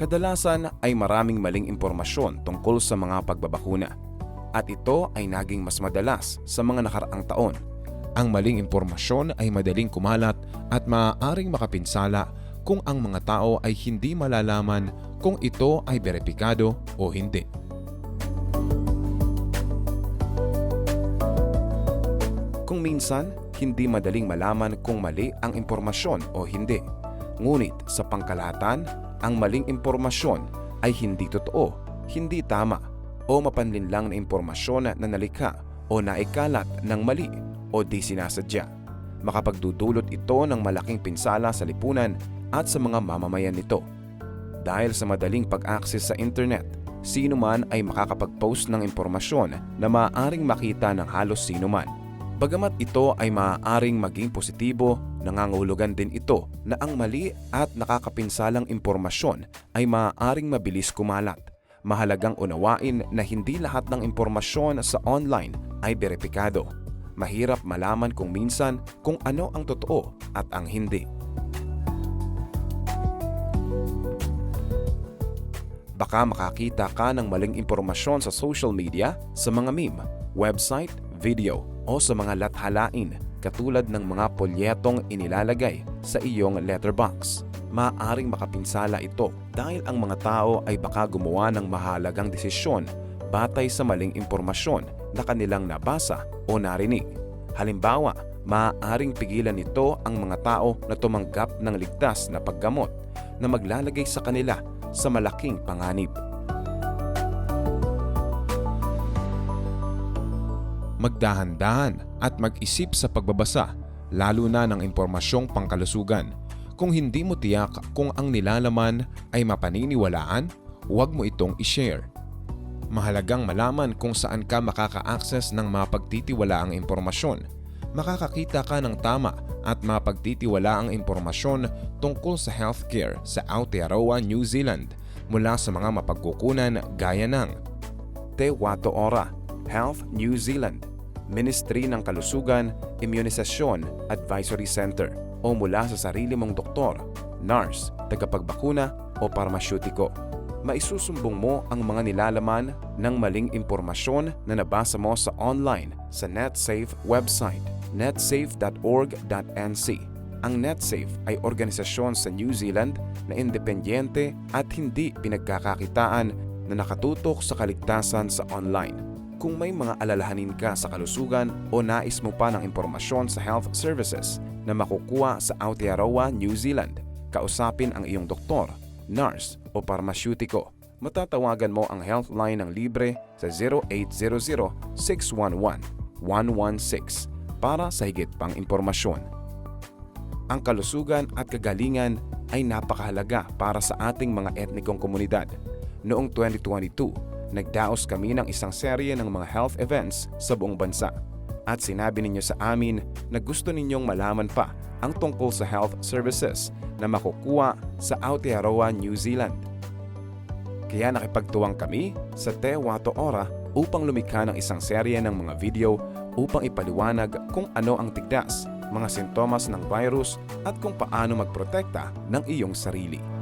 Kadalasan ay maraming maling impormasyon tungkol sa mga pagbabakuna. At ito ay naging mas madalas sa mga nakaraang taon. Ang maling impormasyon ay madaling kumalat at maaaring makapinsala kung ang mga tao ay hindi malalaman kung ito ay beripikado o hindi. Kung minsan, hindi madaling malaman kung mali ang impormasyon o hindi. Ngunit sa pangkalahatan, ang maling impormasyon ay hindi totoo, hindi tama, o mapanlinlang na impormasyon na nalikha o naikalat ng mali o di sinasadya. Makapagdudulot ito ng malaking pinsala sa lipunan at sa mga mamamayan nito. Dahil sa madaling pag-access sa internet, sino man ay makakapag-post ng impormasyon na maaaring makita ng halos sino man. Bagamat ito ay maaaring maging positibo, nangangahulugan din ito na ang mali at nakakapinsalang impormasyon ay maaaring mabilis kumalat. Mahalagang unawain na hindi lahat ng impormasyon sa online ay beripikado. Mahirap malaman kung minsan kung ano ang totoo at ang hindi. Baka makakita ka ng maling impormasyon sa social media, sa mga meme, website, video o sa mga lathalain katulad ng mga polyetong inilalagay sa iyong letterbox. Maaring makapinsala ito dahil ang mga tao ay baka gumawa ng mahalagang desisyon batay sa maling impormasyon na kanilang nabasa o narinig. Halimbawa, maaaring pigilan nito ang mga tao na tumanggap ng ligtas na paggamot na maglalagay sa kanila sa malaking panganib. Magdahan-dahan at mag-isip sa pagbabasa, lalo na ng impormasyong pangkalusugan. Kung hindi mo tiyak kung ang nilalaman ay mapaniniwalaan, huwag mo itong i-share. Mahalagang malaman kung saan ka makaka-access ng mapagtitiwalaang impormasyon. Makakakita ka ng tama at mapagtitiwalaang impormasyon tungkol sa healthcare sa Aotearoa, New Zealand mula sa mga mapagkukunan gaya ng Te Watu Ora, Health New Zealand, Ministry ng Kalusugan, Immunisasyon Advisory Center o mula sa sarili mong doktor, nurse, tagapagbakuna o parmasyutiko. Maisusumbong mo ang mga nilalaman ng maling impormasyon na nabasa mo sa online sa NetSafe website netsafe.org.nc. Ang NetSafe ay organisasyon sa New Zealand na independyente at hindi pinagkakakitaan na nakatutok sa kaligtasan sa online. Kung may mga alalahanin ka sa kalusugan o nais mo pa ng impormasyon sa health services na makukuha sa Aotearoa, New Zealand, kausapin ang iyong doktor, nurse o parmasyutiko. Matatawagan mo ang healthline ng libre sa 0800 611 116 para sa higit pang impormasyon. Ang kalusugan at kagalingan ay napakahalaga para sa ating mga etnikong komunidad. Noong 2022, nagdaos kami ng isang serye ng mga health events sa buong bansa. At sinabi ninyo sa amin na gusto ninyong malaman pa ang tungkol sa health services na makukuha sa Aotearoa, New Zealand. Kaya nakipagtuwang kami sa Te Watu Ora upang lumikha ng isang serye ng mga video upang ipaliwanag kung ano ang tigdas, mga sintomas ng virus at kung paano magprotekta ng iyong sarili.